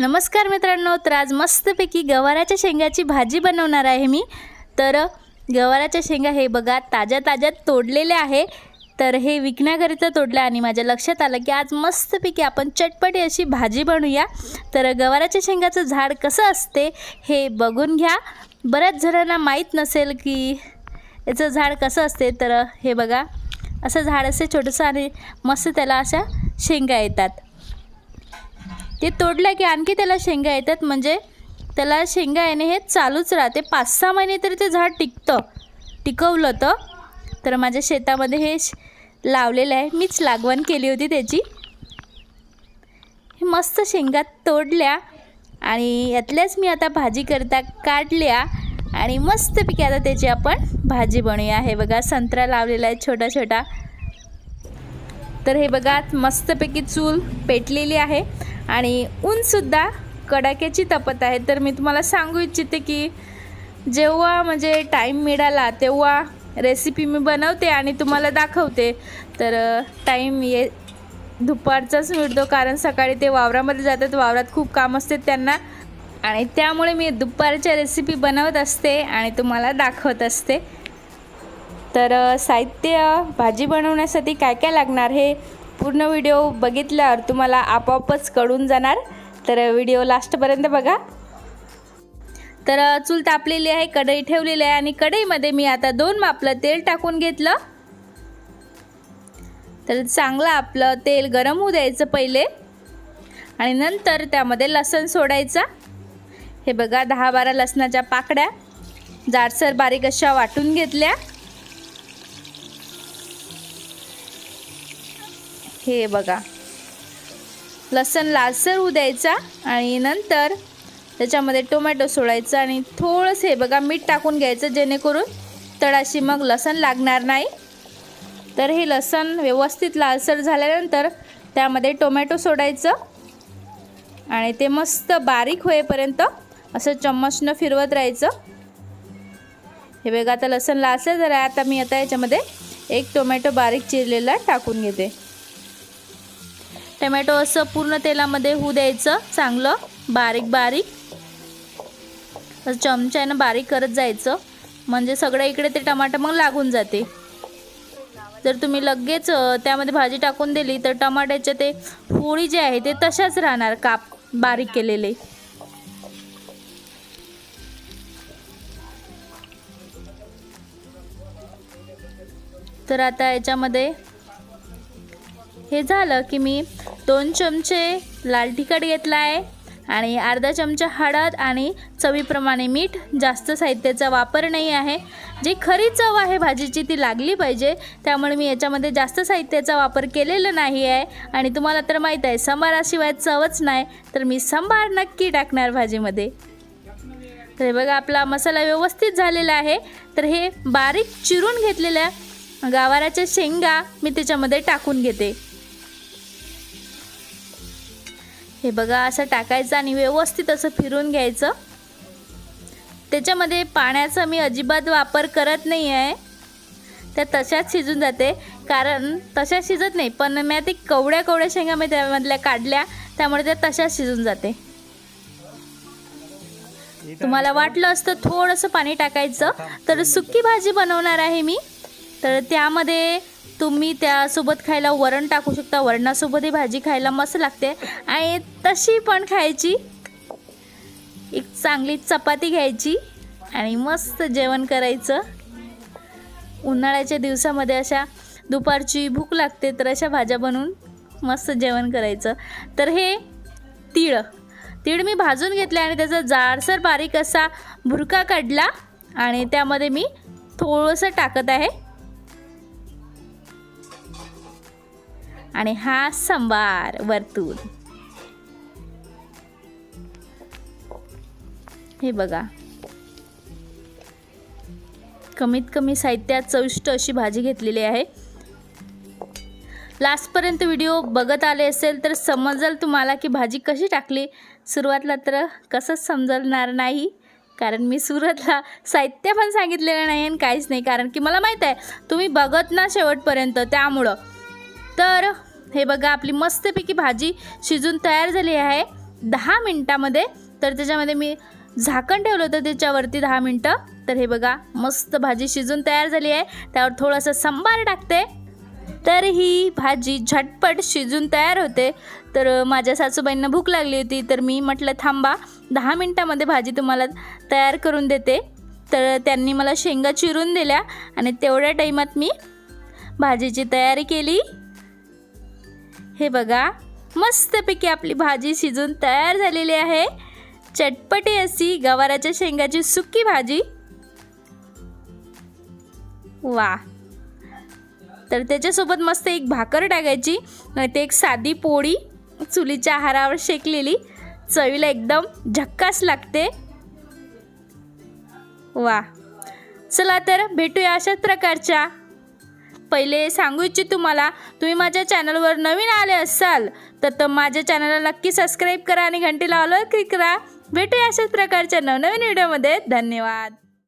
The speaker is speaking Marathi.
नमस्कार मित्रांनो तर आज मस्तपैकी गवाराच्या शेंगाची भाजी बनवणार आहे मी. तर गवाराच्या शेंगा हे बघा ताज्या ताज्या तोडलेल्या आहे. तर हे विकण्याकरिता तोडलं आणि माझ्या लक्षात आलं की आज मस्तपैकी आपण चटपटी अशी भाजी बनवूया. तर गवाराच्या शेंगाचं झाड कसं असते हे बघून घ्या. बऱ्याच जणांना माहीत नसेल की याचं झाड कसं असते तर हे बघा असं झाड असते छोटंसं आणि मस्त त्याला अशा शेंगा येतात. ते तोडलं की आणखी त्याला शेंगा येतात. म्हणजे त्याला शेंगा येणे हे चालूच राहते. पाच सहा महिने तरी ते झाड टिकतं. टिकवलं तर. तर माझ्या शेतामध्ये हे श- लावलेलं आहे. मीच लागवण केली होती त्याची. हे मस्त शेंगा तोडल्या आणि यातल्याच मी आता भाजी करता काढल्या. आणि मस्तपैकी आता त्याची आपण भाजी बनवूया. हे बघा संत्रा लावलेला आहे छोटा छोटा. तर हे बघा मस्तपैकी चूल पेटलेली आहे. आणि ऊनसुद्धा कडाक्याची तपत आहे. तर मी तुम्हाला सांगू इच्छिते की जेव्हा म्हणजे टाईम मिळाला तेव्हा रेसिपी मी बनवते आणि तुम्हाला दाखवते. तर टाईम ये दुपारचाच मिळतो कारण सकाळी ते वावरामध्ये जातात. वावरात खूप काम असते त्यांना. आणि त्यामुळे मी दुपारच्या रेसिपी बनवत असते आणि तुम्हाला दाखवत असते. तर साहित्य भाजी बनवण्यासाठी काय काय लागणार हे पूर्ण व्हिडिओ बघितल्यावर तुम्हाला आपोआपच कळून जाणार. तर व्हिडिओ लास्टपर्यंत बघा. तर चूल तापलेली आहे कढई ठेवलेली आहे आणि कढईमध्ये मी आता दोन मापलं तेल टाकून घेतलं. तर चांगलं आपलं तेल गरम होऊ द्यायचं पहिले. आणि नंतर त्यामध्ये लसण सोडायचा. हे बघा दहा बारा लसणाच्या पाकड्या. जाडसर बारीक अशा वाटून घेतल्या. हे बघा. लसण लालसर होऊ द्यायचा आणि नंतर त्याच्यामध्ये टोमॅटो सोडायचं आणि थोडंसं हे बघा मीठ टाकून घ्यायचं जेणेकरून तळाशी मग लसण लागणार नाही. तर हे लसण व्यवस्थित लालसर झाल्यानंतर त्यामध्ये टोमॅटो सोडायचं आणि ते मस्त बारीक होईपर्यंत असं चम्मचनं फिरवत राहायचं. हे बघा आता लसण लालसर झालं आहे आता मी आता याच्यामध्ये एक टोमॅटो बारीक चिरलेला टाकून घेते. टमॅटो असं पूर्ण तेलामध्ये होऊ द्यायचं चांगलं बारीक बारीक. चमच्यानं बारीक करत जायचं. म्हणजे सगळं इकडे ते टमाटर मग लागून जाते. जर तुम्ही लगेच त्यामध्ये भाजी टाकून दिली तर टमाट्याचे ते फोडी जे आहे ते तशाच राहणार काप बारीक केलेले. तर आता याच्यामध्ये हे झालं की मी दोन चमचे लाल तिखट घेतला आहे आणि अर्धा चमचा हळद आणि चवीप्रमाणे मीठ. जास्त साहित्याचा वापर नाही आहे. जी खरी चव आहे भाजीची ती लागली पाहिजे. त्यामुळे मी याच्यामध्ये जास्त साहित्याचा वापर केलेला नाही आहे. आणि तुम्हाला तर माहीत आहे संभाराशिवाय चवच नाही. तर मी संभार नक्की टाकणार भाजीमध्ये. तर हे बघा आपला मसाला व्यवस्थित झालेला आहे. तर हे बारीक चिरून घेतलेल्या गावाराच्या शेंगा मी त्याच्यामध्ये टाकून घेते. हे बघा असं टाकायचं आणि व्यवस्थित असं फिरून घ्यायचं. त्याच्यामध्ये पाण्याचा मी अजिबात वापर करत नाही आहे त्या तशाच शिजून जाते. कारण तशाच शिजत नाही पण मी ते कवड्या कवड्या शेंगा मी त्यामधल्या काढल्या त्यामुळे त्या तशाच शिजून जाते. तुम्हाला वाटलं असतं थोडंसं पाणी टाकायचं तर सुक्की भाजी बनवणार आहे मी. तर त्यामध्ये तुम्ही त्यासोबत खायला वरण टाकू शकता. वरणासोबत ही भाजी खायला मस्त लागते. आणि तशी पण खायची. एक चांगली चपाती घ्यायची. आणि मस्त जेवण करायचं. उन्हाळ्याच्या दिवसामध्ये अशा दुपारची भूक लागते तर अशा भाज्या बनवून मस्त जेवण करायचं. तर हे तीळ. तीळ मी भाजून घेतले आणि त्याचा जाडसर बारीक असा भुरका काढला. आणि त्यामध्ये मी थोडंसं टाकत आहे. आणि हा सांबार वरतून. हे बघा. कमीत कमी साहित्यात चविष्ट अशी भाजी घेतलेली आहे. लास्टपर्यंत व्हिडिओ बघत आले असेल तर समजेल तुम्हाला की भाजी कशी टाकली. सुरुवातला तर कसंच समजणार नाही. कारण मी सुरतला साहित्य पण सांगितलेलं नाही आणि काहीच नाही. कारण की मला माहीत आहे तुम्ही बघत ना शेवटपर्यंत. त्यामुळं तर हे बघा आपली मस्तपैकी भाजी शिजून तयार झाली आहे. दहा मिनटामध्ये. तर त्याच्यामध्ये मी झाकण ठेवलं होतं त्याच्यावरती दहा मिनटं. तर हे बघा मस्त भाजी शिजून तयार झाली आहे. त्यावर थोडंसं सांबार टाकते. तर ही भाजी झटपट शिजून तयार होते. तर माझ्या सासूबाईंना भूक लागली होती. तर मी म्हटलं थांबा दहा मिनटामध्ये भाजी तुम्हाला तयार करून देते. तर त्यांनी मला शेंगा चिरून दिल्या आणि तेवढ्या टाईमात मी भाजीची तयारी केली. हे बघा मस्तपैकी आपली भाजी शिजून तयार झालेली आहे. चटपटी अशी गवाराच्या शेंगाची सुकी भाजी. वा. तर त्याच्यासोबत मस्त एक भाकर टाकायची नाही ते एक साधी पोळी चुलीच्या आहारावर शेकलेली. चवीला एकदम झक्कास लागते. वा. चला तर भेटूया अशाच प्रकारच्या पहिले सांगू इच्छित तुम्हाला तुम्ही माझ्या चॅनलवर नवीन आले असाल तर माझ्या चॅनलला नक्की सबस्क्राईब करा आणि घंटी लावलं क्लिक करा. भेटूया अशाच प्रकारच्या नवनवीन व्हिडिओमध्ये धन्यवाद.